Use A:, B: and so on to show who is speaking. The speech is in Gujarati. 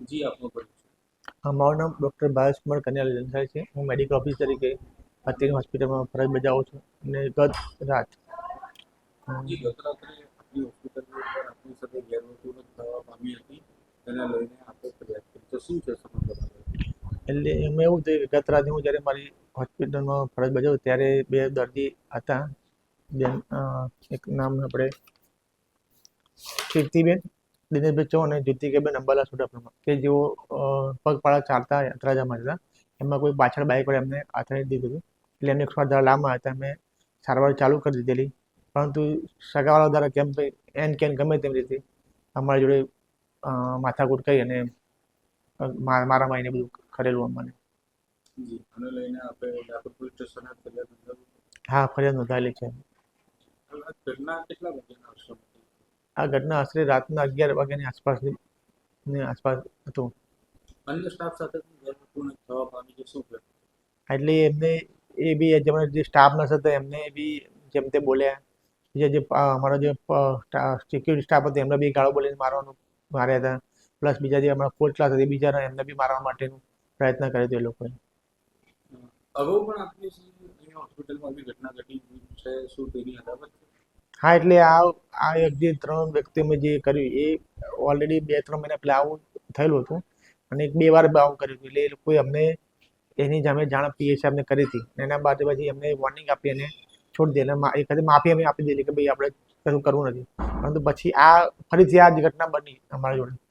A: જી
B: આપનો
C: મારું નામ ડૉક્ટર ભાવેશ કુમાર કન્યાલ જનસાઈ છે. હું મેડિકલ ઓફિસ તરીકે અત્યારે હોસ્પિટલમાં ફરજ બજાવું છું અને ગત રાત
B: આપણી હોસ્પિટલની અંદર આપણી સાથે ગેરવર્તણૂક થવા પામી હતી. તેને લઈને આપણે ફરિયાદ કરી તો શું છે સમગ્ર
C: એટલે એમાં એવું થયું કે ગત રાતે હું જ્યારે મારી હોસ્પિટલમાં ફરજ બજાવું ત્યારે બે દર્દી હતા. બેન એક નામ આપણે કીર્તિબેન, દિનેશભાઈ ચો અને જ્યોતિકાબેન અંબાલા સુડાપુરમાં કે જેઓ પગપાળા ચાલતા યાત્રાજામાં હતા એમાં કોઈ પાછળ બાઇક પર એમને આથડી દીધું હતું. એટલે એમને એકસો આઠ લાંબા હતા. મેં સારવાર ચાલુ કરી દીધેલી. પરંતુ સગાવાળા દ્વારા કેમ એન કેન ગમે તેમ રીતે અમારી જોડે માથાકૂટ કરી અને મારા મા- મારામાં એને બધું કરેલું અમને. હા ફરિયાદ નોંધાયેલી છે.
B: આ ઘટના
C: આશરે રાતના અગિયાર વાગ્યાની આસપાસની ની આસપાસ હતું.
B: અન્ય સ્ટાફ સાથે
C: એટલે એમને એ બી જેમણે જે સ્ટાફ નર્સ હતા એમને બી જેમ તે બોલ્યા બીજા જે અમારા જે સિક્યુરિટી સ્ટાફ હતો એમને બી ગાળો બોલીને મારવાનું માર્યા હતા. પ્લસ બીજા જે અમારા ફોર્થ ક્લાસ હતી બીજા એમને બી મારવા માટેનું પ્રયત્ન કર્યો હતો એ લોકોએ.
B: અગાઉ પણ આપણી હોસ્પિટલમાં આવી ઘટના ઘટી છે શું તેની અદાવત
C: હા એટલે આ આ એક જે ત્રણ વ્યક્તિઓ મેં જે કર્યું એ ઓલરેડી બે ત્રણ મહિના પહેલાં આવું થયેલું હતું. અને એક બે વાર આવું કર્યું હતું એટલે એ લોકોએ અમને એની સામે જાણ પીએ સાહેબને કરી હતી. એના બાદ પછી એમને વોર્નિંગ આપી અને છોડી દે. મા- એક માફી અમે આપી દીધી કે ભાઈ આપણે કશું કરવું નથી. પરંતુ પછી આ ફરીથી આ જ ઘટના બની અમારા જોડે.